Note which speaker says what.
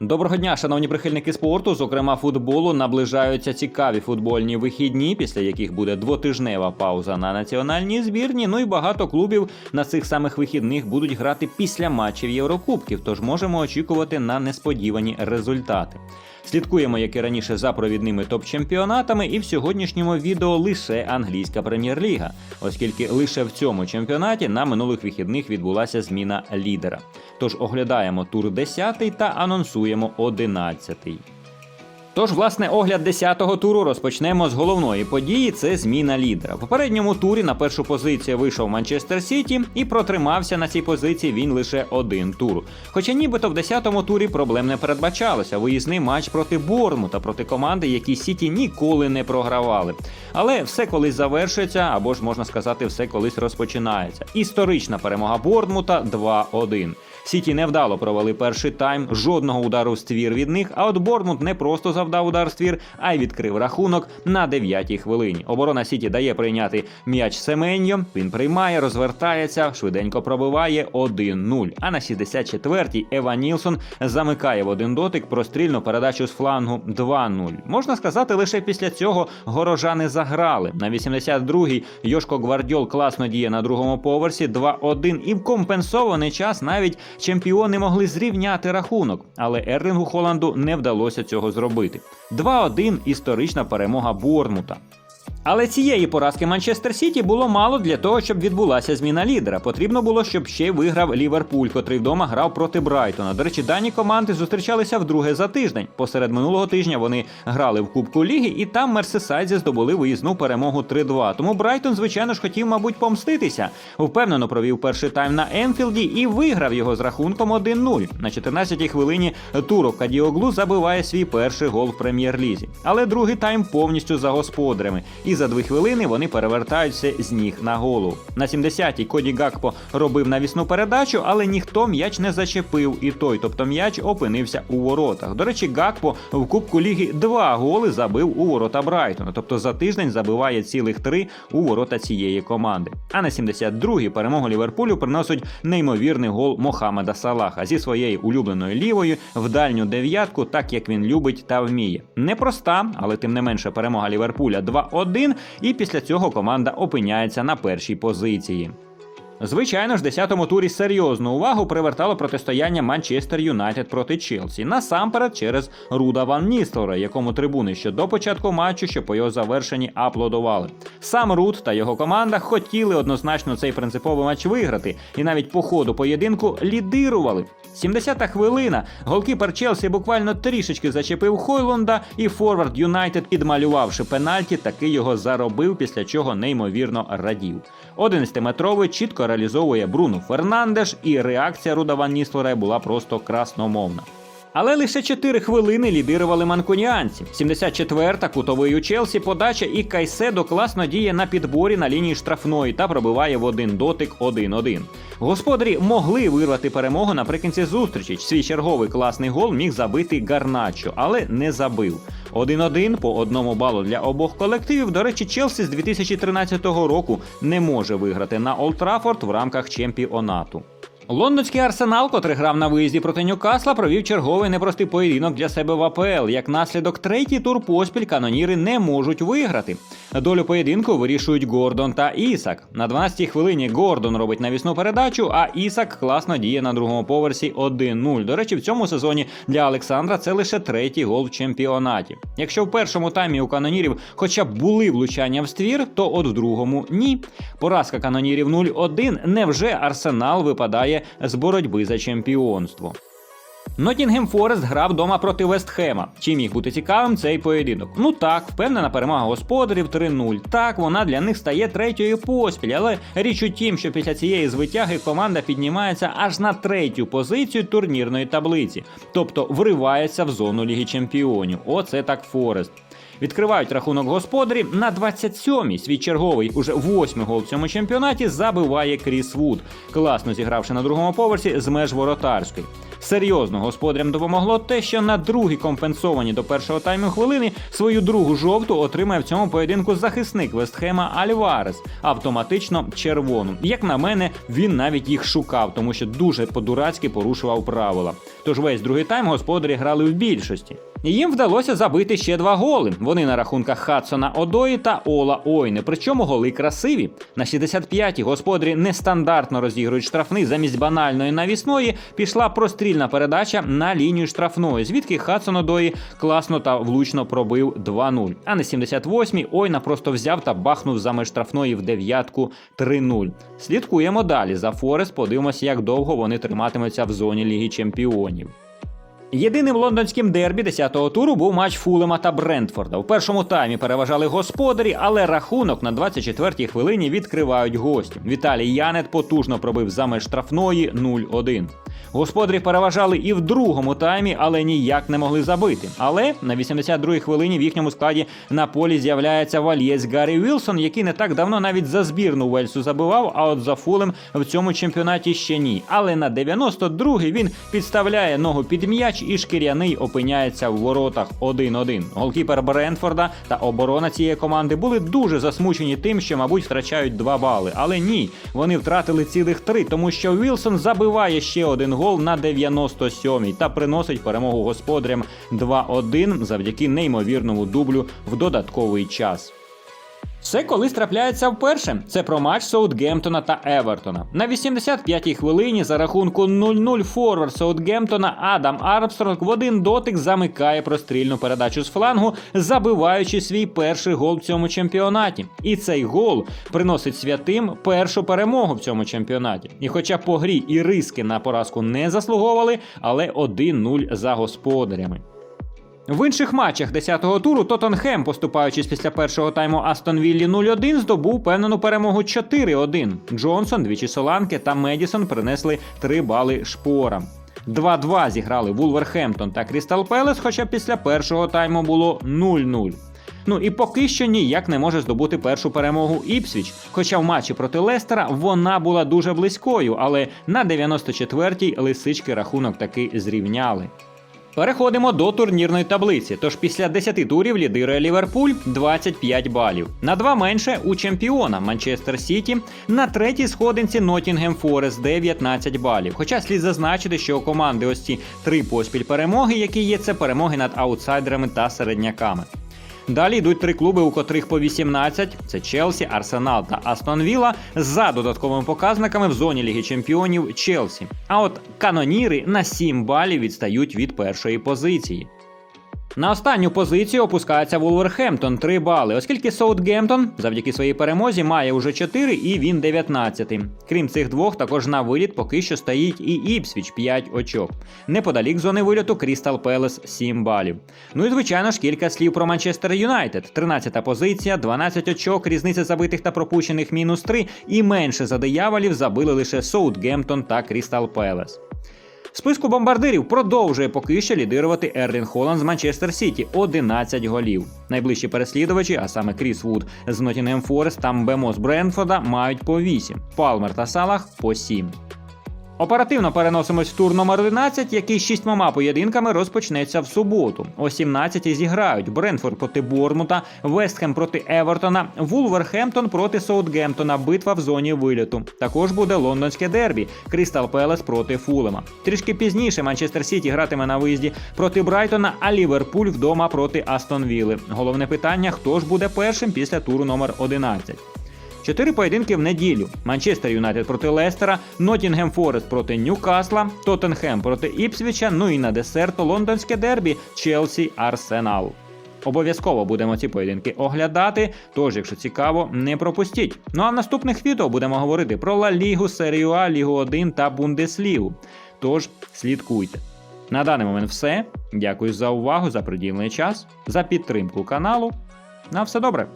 Speaker 1: Доброго дня, шановні прихильники спорту, зокрема футболу, наближаються цікаві футбольні вихідні, після яких буде двотижнева пауза на національній збірні. Ну і багато клубів на цих самих вихідних будуть грати після матчів Єврокубків, тож можемо очікувати на несподівані результати. Слідкуємо, як і раніше, за провідними топ-чемпіонатами, і в сьогоднішньому відео лише англійська прем'єр-ліга, оскільки лише в цьому чемпіонаті на минулих вихідних відбулася зміна лідера. Тож оглядаємо тур 10 та анонсуємо 11. Тож, власне, огляд 10-го туру розпочнемо з головної події це зміна лідера. В попередньому турі на першу позицію вийшов Манчестер Сіті і протримався на цій позиції він лише один тур. Хоча нібито в 10-му турі проблем не передбачалося. Виїзний матч проти Бормута, проти команди, які Сіті ніколи не програвали. Але все колись завершується, або ж можна сказати, все колись розпочинається. Історична перемога Бормута 2-1. Сіті невдало провели перший тайм, жодного удару в ствір від них. А от Бормут не просто завдав удар ствір, а й відкрив рахунок на 9-й хвилині. Оборона Сіті дає прийняти м'яч Семеньо. Він приймає, розвертається, швиденько пробиває 1-0. А на 64-й Ева Нілсон замикає в один дотик прострільну передачу з флангу 2-0. Можна сказати, лише після цього горожани заграли. На 82-й Йошко Гвардіол класно діє на другому поверсі 2-1 і в компенсований час навіть чемпіони могли зрівняти рахунок, але Ерлінгу Холланду не вдалося цього зробити. 2-1 історична перемога Бормута. Але цієї поразки Манчестер Сіті було мало для того, щоб відбулася зміна лідера. Потрібно було, щоб ще виграв Ліверпуль, котрий вдома грав проти Брайтона. До речі, дані команди зустрічалися вдруге за тиждень. Посеред минулого тижня вони грали в Кубку Ліги, і там Мерсисайдзі здобули виїзну перемогу 3-2. Тому Брайтон, звичайно ж, хотів, мабуть, помститися. Впевнено провів перший тайм на Енфілді і виграв його з рахунком 1-0. На 14-й хвилині Туро Кадіоглу забиває свій перший гол в прем'єр-лізі. Але другий тайм повністю за господарями. І за дві хвилини вони перевертаються з ніг на голову. На 70-й Коді Гакпо робив навісну передачу, але ніхто м'яч не зачепив. І той, тобто м'яч, опинився у воротах. До речі, Гакпо в Кубку Ліги два голи забив у ворота Брайтона. Тобто за тиждень забиває цілих три у ворота цієї команди. А на 72-й перемогу Ліверпулю приносить неймовірний гол Мохамеда Салаха зі своєю улюбленою лівою в дальню дев'ятку, так як він любить та вміє. Непроста, але тим не менше перемога Ліверпуля 2-1, і після цього команда опиняється на першій позиції. Звичайно ж, в 10-му турі серйозну увагу привертало протистояння Манчестер Юнайтед проти Челсі, насамперед через Руда Ван Ністелра, якому трибуни ще до початку матчу, що по його завершенні аплодували. Сам Руд та його команда хотіли однозначно цей принциповий матч виграти, і навіть по ходу поєдинку лідирували. 70-та хвилина. Голкіпер Челсі буквально трішечки зачепив Хойлунда, і Форвард Юнайтед, підмалювавши пенальті, таки його заробив, після чого неймовірно радів. 11-метровий чітко реалізовує Бруно Фернандеш, і реакція Руда Ван Ніслера була просто красномовна. Але лише 4 хвилини лідирували манкуніанці. 74-та кутовий у Челсі подача і Кайседо класно діє на підборі на лінії штрафної та пробиває в один дотик 1-1. Господарі могли вирвати перемогу наприкінці зустрічі. Свій черговий класний гол міг забити Гарначо, але не забив. 1-1 по одному балу для обох колективів. До речі, Челсі з 2013 року не може виграти на Олд Траффорд в рамках чемпіонату. Лондонський арсенал, котрий грав на виїзді проти Ньюкасла, провів черговий непростий поєдинок для себе в АПЛ. Як наслідок третій тур поспіль каноніри не можуть виграти. Долю поєдинку вирішують Гордон та Ісак. На 12-й хвилині Гордон робить навісну передачу, а Ісак класно діє на другому поверсі 1-0. До речі, в цьому сезоні для Олександра це лише третій гол в чемпіонаті. Якщо в першому таймі у канонірів хоча б були влучання в ствір, то от в другому ні. Поразка канонірів 0-1. Невже арсенал випадає з боротьби за чемпіонство? Ноттінгем Форест грав вдома проти Вестхема. Чи міг бути цікавим цей поєдинок? Ну так, впевнена перемога господарів 3-0. Так, вона для них стає третьою поспіль, але річ у тім, що після цієї звитяги команда піднімається аж на третю позицію турнірної таблиці, тобто вривається в зону Ліги Чемпіонів. Оце так Форест. Відкривають рахунок господарі на 27-й. Свій черговий уже восьмий гол в цьому чемпіонаті забиває Кріс Вуд, класно зігравши на другому поверсі з меж воротарської. Серйозно господарям допомогло те, що на другій компенсовані до першого тайму хвилини свою другу жовту отримає в цьому поєдинку захисник Вестхема Альварес, автоматично червону. Як на мене, він навіть їх шукав, тому що дуже по-дурацьки порушував правила. Тож весь другий тайм господарі грали в більшості. Їм вдалося забити ще два голи. Вони на рахунках Хадсона Одої та Ола Ойне. Причому голи красиві. На 65-й господарі нестандартно розігрують штрафний замість банальної навісної. Пішла прострільна передача на лінію штрафної, звідки Хадсон Одої класно та влучно пробив 2-0. А на 78-й Ойна просто взяв та бахнув за меж штрафної в дев'ятку 3-0. Слідкуємо далі за Форест. Подивимося, як довго вони триматимуться в зоні Ліги Чемпіонів. Єдиним лондонським дербі 10-го туру був матч Фулема та Брентфорда. В першому таймі переважали господарі, але рахунок на 24-й хвилині відкривають гості. Віталій Янет потужно пробив за меж штрафної 0-1. Господарі переважали і в другому таймі, але ніяк не могли забити. Але на 82-й хвилині в їхньому складі на полі з'являється вальєць Гаррі Вілсон, який не так давно навіть за збірну Вельсу забивав, а от за Фулем в цьому чемпіонаті ще ні. Але на 92-й він підставляє ногу під м'яч і шкіряний опиняється в воротах 1-1. Голкіпер Брентфорда та оборона цієї команди були дуже засмучені тим, що, мабуть, втрачають 2 бали. Але ні, вони втратили цілих три, тому що Вілсон забиває ще один гол на 97-й та приносить перемогу господарям 2-1 завдяки неймовірному дублю в додатковий час. Все колись трапляється вперше. Це про матч Саутгемптона та Евертона. На 85-й хвилині за рахунку 0-0 форвард Саутгемптона Адам Армстронг в один дотик замикає прострільну передачу з флангу, забиваючи свій перший гол в цьому чемпіонаті. І цей гол приносить святим першу перемогу в цьому чемпіонаті. І хоча по грі і риски на поразку не заслуговували, але 1-0 за господарями. В інших матчах 10-го туру Тоттенхем, поступаючись після першого тайму Астон Віллі 0-1, здобув певнену перемогу 4-1. Джонсон, двічі Соланки та Медісон принесли 3 бали шпорам. 2-2 зіграли Вулверхемптон та Крістал Пелес, хоча після першого тайму було 0-0. Ну і поки що ніяк не може здобути першу перемогу Іпсвіч. Хоча в матчі проти Лестера вона була дуже близькою, але на 94-й лисички рахунок таки зрівняли. Переходимо до турнірної таблиці. Тож після 10 турів лідирує Ліверпуль 25 балів. На два менше у чемпіона Манчестер Сіті. На третій сходинці Ноттінгем Форест 19 балів. Хоча слід зазначити, що у команди ось ці три поспіль перемоги, які є, це перемоги над аутсайдерами та середняками. Далі йдуть три клуби, у котрих по 18 – це Челсі, Арсенал та Астон Вілла, за додатковими показниками в зоні Ліги Чемпіонів Челсі. А от каноніри на 7 балів відстають від першої позиції. На останню позицію опускається Вулверхемптон 3 бали, оскільки Саутгемптон завдяки своїй перемозі має уже 4 і він 19. Крім цих двох, також на виліт поки що стоїть і Іпсвіч 5 очок. Неподалік зони виліту Крістал Пелес 7 балів. Ну і звичайно ж кілька слів про Манчестер Юнайтед. 13 позиція, 12 очок, різниця забитих та пропущених мінус 3 і менше за дияволів забили лише Саутгемптон та Крістал Пелес. Списку бомбардирів продовжує поки що лідирувати Ерлін Холланд з Манчестер Сіті 11 голів. Найближчі переслідувачі, а саме Кріс Вуд з Нотінгем Форест та Мбемо з Бренфорда, мають по 8, Палмер та Салах по 7. Оперативно переносимось в тур номер 11, який з шістьмома поєдинками розпочнеться в суботу. О 17-й зіграють Бренфорд проти Бормута, Вестхем проти Евертона, Вулверхемптон проти Саутгемптона. Битва в зоні виліту. Також буде лондонське дербі Крістал Пелес проти Фулема. Трішки пізніше Манчестер Сіті гратиме на виїзді проти Брайтона, а Ліверпуль вдома проти Астон Вілли. Головне питання: хто ж буде першим після туру номер 11. Чотири поєдинки в неділю: Манчестер Юнайтед проти Лестера, Ноттінгем Форест проти Ньюкасла, Тоттенхем проти Іпсвіча. Ну і на десерт лондонське дербі Челсі Арсенал. Обов'язково будемо ці поєдинки оглядати. Тож, якщо цікаво, не пропустіть. Ну а в наступних відео будемо говорити про Ла Лігу, Серію А, Лігу 1 та Бундеслігу. Тож слідкуйте. На даний момент все. Дякую за увагу, за приділений час, за підтримку каналу. На все добре.